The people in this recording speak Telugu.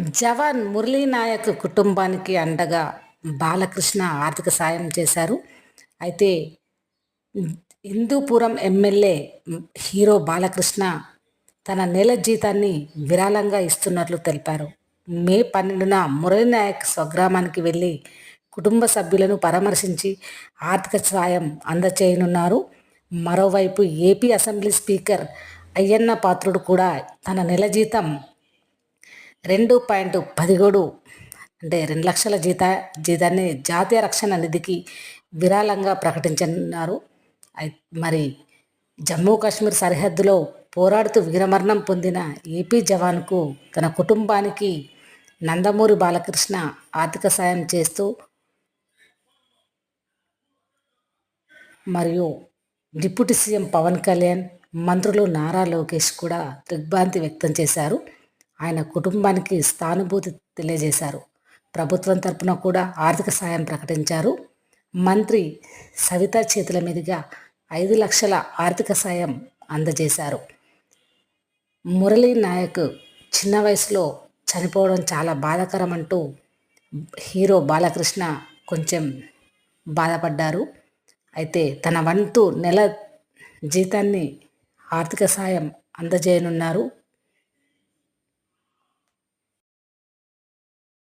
జవాన్ మురళీ నాయక్ కుటుంబానికి అండగా బాలకృష్ణ ఆర్థిక సాయం చేశారు. అయితే హిందూపురం ఎమ్మెల్యే హీరో బాలకృష్ణ తన నెల జీతాన్ని విరాళంగా ఇస్తున్నట్లు తెలిపారు. మే పన్నెండున మురళీ నాయక్ స్వగ్రామానికి వెళ్ళి కుటుంబ సభ్యులను పరామర్శించి ఆర్థిక సాయం అందచేయనున్నారు. మరోవైపు AP assembly speaker Ayyanna Patrudu కూడా తన నెల జీతం రెండు పాయింట్ పదిహేడు అంటే రెండు లక్షల జీత జీతాన్ని జాతీయ రక్షణ నిధికి విరాళంగా ప్రకటించనున్నారు. మరి జమ్మూ కాశ్మీర్ సరిహద్దులో పోరాడుతూ వీరమరణం పొందిన ఏపీ జవాన్కు తన కుటుంబానికి నందమూరి బాలకృష్ణ ఆర్థిక సాయం చేస్తూ మరియు డిప్యూటీ సీఎం పవన్ కళ్యాణ్ మంత్రులు నారా లోకేష్ కూడా దిగ్భ్రాంతి వ్యక్తం చేశారు. ఆయన కుటుంబానికి స్థానుభూతి తెలియజేశారు. ప్రభుత్వం తరపున కూడా ఆర్థిక సాయం ప్రకటించారు. మంత్రి సవిత చేతుల మీదుగా ఐదు లక్షల ఆర్థిక సాయం అందజేశారు. మురళీ నాయక్ చిన్న వయసులో చనిపోవడం చాలా బాధాకరం అంటూ హీరో బాలకృష్ణ కొంచెం బాధపడ్డారు. అయితే తన వంతు నెల జీతాన్ని ఆర్థిక సాయం అందజేయనున్నారు.